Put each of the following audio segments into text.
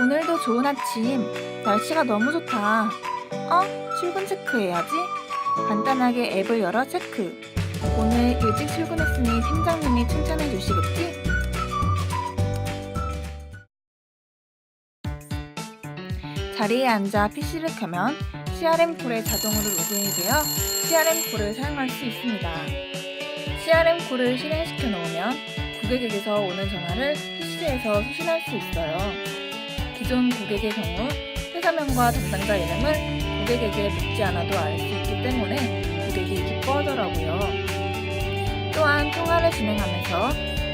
오늘도 좋은 아침. 날씨가 너무 좋다. 어? 출근 체크해야지. 간단하게 앱을 열어 체크. 오늘 일찍 출근했으니 팀장님이 칭찬해 주시겠지? 자리에 앉아 PC를 켜면 CRM 콜에 자동으로 로그인이 되어 CRM 콜을 사용할 수 있습니다. CRM 콜을 실행시켜 놓으면 고객에게서 오는 전화를 PC에서 수신할 수 있어요. 기존 고객의 경우 회사명과 담당자 이름을 고객에게 묻지 않아도 알 수 있기 때문에 고객이 기뻐하더라고요. 또한 통화를 진행하면서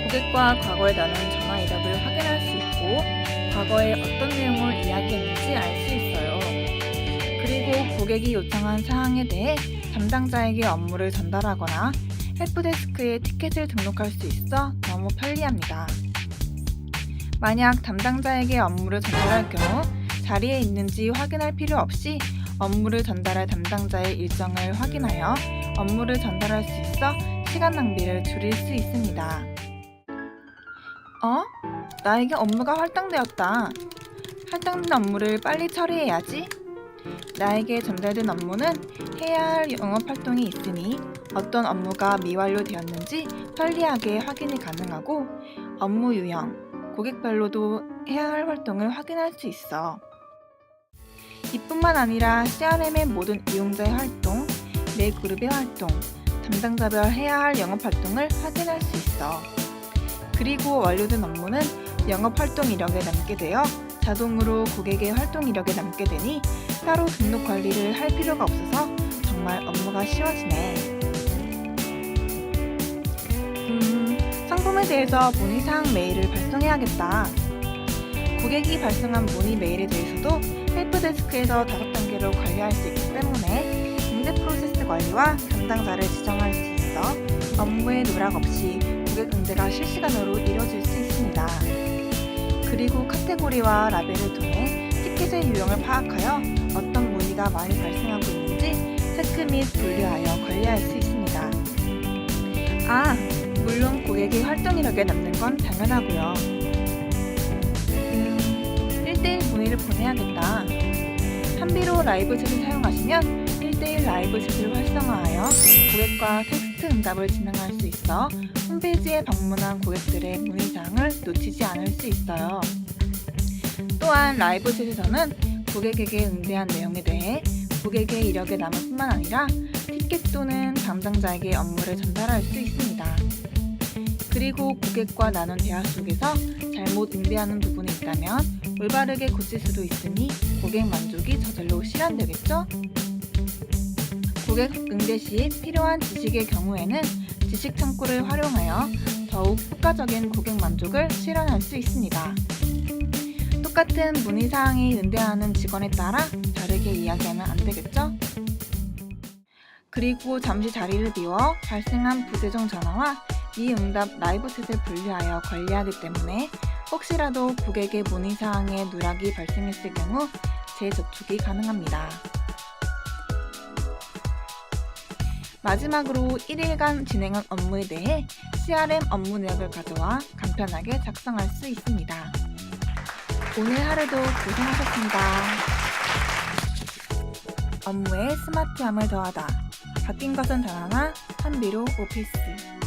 고객과 과거에 나눈 전화 이력을 확인할 수 있고 과거에 어떤 내용을 이야기했는지 알 수 있어요. 그리고 고객이 요청한 사항에 대해 담당자에게 업무를 전달하거나 헬프데스크에 티켓을 등록할 수 있어 너무 편리합니다. 만약 담당자에게 업무를 전달할 경우 자리에 있는지 확인할 필요 없이 업무를 전달할 담당자의 일정을 확인하여 업무를 전달할 수 있어 시간 낭비를 줄일 수 있습니다. 어? 나에게 업무가 할당되었다. 할당된 업무를 빨리 처리해야지. 나에게 전달된 업무는 해야 할 영업 활동이 있으니 어떤 업무가 미완료되었는지 편리하게 확인이 가능하고 업무 유형, 고객별로도 해야 할 활동을 확인할 수 있어. 이뿐만 아니라 CRM의 모든 이용자의 활동, 내 그룹의 활동, 담당자별 해야 할 영업 활동을 확인할 수 있어. 그리고 완료된 업무는 영업 활동 이력에 남게 되어 자동으로 고객의 활동 이력에 남게 되니 따로 등록 관리를 할 필요가 없어서 정말 업무가 쉬워지네. 대해서 문의사항 메일을 발송해야겠다. 고객이 발송한 문의 메일에 대해서도 헬프데스크에서 다섯 단계로 관리할 수 있기 때문에 응대 프로세스 관리와 담당자를 지정할 수 있어 업무에 누락 없이 고객 응대가 실시간으로 이루어질 수 있습니다. 그리고 카테고리와 라벨을 통해 티켓의 유형을 파악하여 어떤 문의가 많이 발생하고 있는지 체크 및 분류하여 관리할 수 있습니다. 아, 물론 고객이 활동 이력에 남는 건 당연하고요. 음, 1대1 문의를 보내야겠다. 한비로 라이브 챗을 사용하시면 1대1 라이브 챗을 활성화하여 고객과 텍스트 응답을 진행할 수 있어 홈페이지에 방문한 고객들의 문의사항을 놓치지 않을 수 있어요. 또한 라이브 챗에서는 고객에게 응대한 내용에 대해 고객의 이력에 남을 뿐만 아니라 티켓 또는 담당자에게 업무를 전달할 수 있습니다. 그리고 고객과 나눈 대화 속에서 잘못 응대하는 부분이 있다면 올바르게 고칠 수도 있으니 고객 만족이 저절로 실현되겠죠? 고객 응대 시 필요한 지식의 경우에는 지식 창구를 활용하여 더욱 효과적인 고객 만족을 실현할 수 있습니다. 똑같은 문의 사항이 응대하는 직원에 따라 다르게 이야기하면 안 되겠죠? 그리고 잠시 자리를 비워 발생한 부재중 전화와 미응답 라이브 챗을 분리하여 관리하기 때문에 혹시라도 고객의 문의 사항에 누락이 발생했을 경우 재접촉이 가능합니다. 마지막으로 1일간 진행한 업무에 대해 CRM 업무 내역을 가져와 간편하게 작성할 수 있습니다. 오늘 하루도 고생하셨습니다. 업무에 스마트함을 더하다. 바뀐 것은 단 하나, 한비로 오피스.